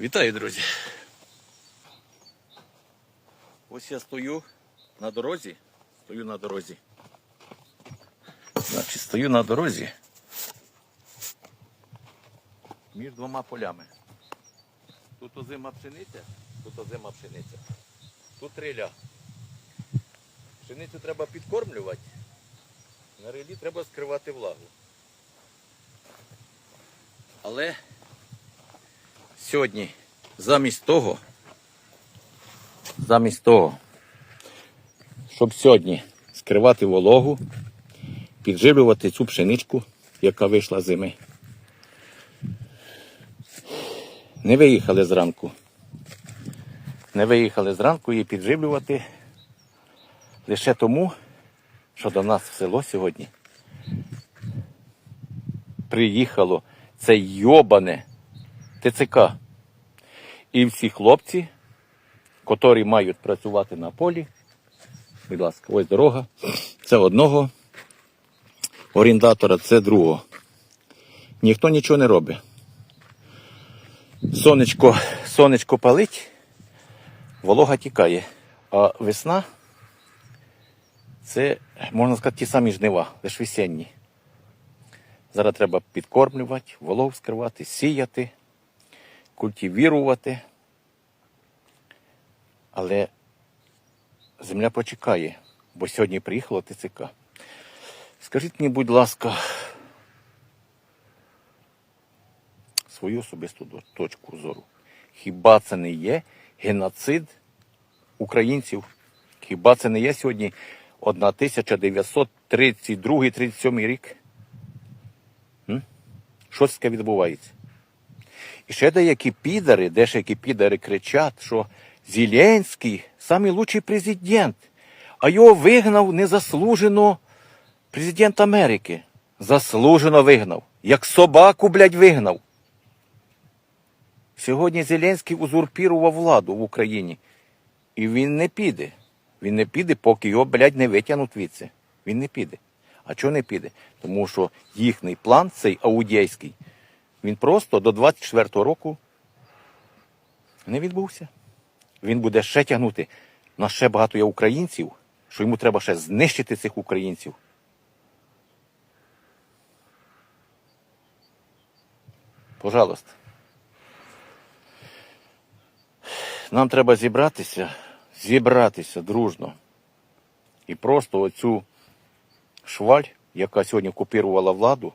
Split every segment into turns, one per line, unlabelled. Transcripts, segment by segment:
Вітаю, друзі. Ось я стою на дорозі. Стою на дорозі. Значить, стою на дорозі. Між двома полями. Тут озима пшениця, тут озима пшениця. Тут риля. Пшеницю треба підкормлювати. На рилі треба скривати влагу. Але сьогодні замість того, замість того, щоб сьогодні скривати вологу, підживлювати цю пшеничку, яка вийшла зими. Не виїхали зранку. Не виїхали зранку її підживлювати лише тому, що до нас в село сьогодні приїхало це йобане ТЦК. І всі хлопці, котрі мають працювати на полі, будь ласка, ось дорога. Це одного орієнтатора, це другого. Ніхто нічого не робить. Сонечко, сонечко палить, волога тікає. А весна це, можна сказати, ті самі жнива, лише весенні. Зараз треба підкормлювати, волов скривати, сіяти, культивірувати. Але земля почекає, бо сьогодні приїхало ТЦК. Скажіть мені, будь ласка, свою особисту точку зору. Хіба це не є геноцид українців? Хіба це не є сьогодні 1932-37 рік? Що таке відбувається? І ще деякі підари, деякі підари кричать, що Зеленський лучший президент, а його вигнав незаслужено президент Америки. Заслужено вигнав. Як собаку, блядь, вигнав. Сьогодні Зеленський узурпірував владу в Україні. І він не піде. Він не піде, поки його, блядь, не витягнуть звідси. Він не піде. А чого не піде? Тому що їхній план, цей аудійський, він просто до 24-го року не відбувся. Він буде ще тягнути. У нас ще багато є українців, що йому треба ще знищити цих українців. Пожалуйста. Нам треба зібратися, зібратися дружно. І просто оцю шваль, яка сьогодні окупірувала владу,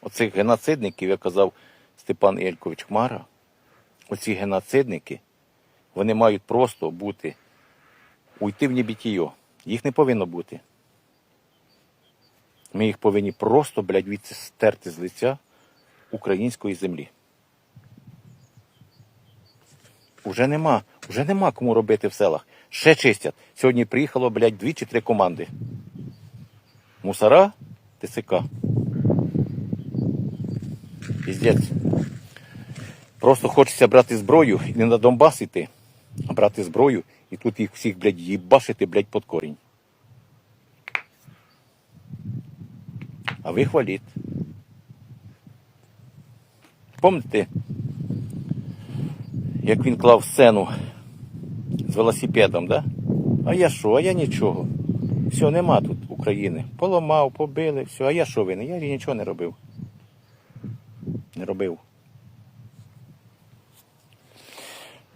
оцих геноцидників, як казав Степан Елькович Хмара, оці геноцидники, вони мають просто бути, уйти в небітіо. Їх не повинно бути. Ми їх повинні просто, блядь, відси стерти з лиця української землі. Уже нема, уже нема кому робити в селах. Ще чистять. Сьогодні приїхало, блядь, дві чи три команди. Мусора, ТСК. Піздець. Просто хочеться брати зброю і не на Донбас іти, а брати зброю і тут їх всіх, блядь, їбашити, блядь, під корінь. А ви хваліть. Помните, як він клав сцену з велосипедом, да? А я що? А я нічого. Все, нема тут України. Поламав, побили, все. А я що винен? Я нічого не робив. Не робив.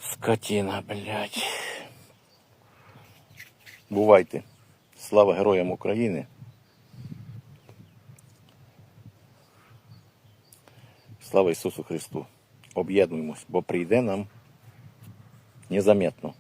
Скотина, блядь. Бувайте. Слава героям України. Слава Ісусу Христу! Об'єднуємось, бо прийде нам незаметно.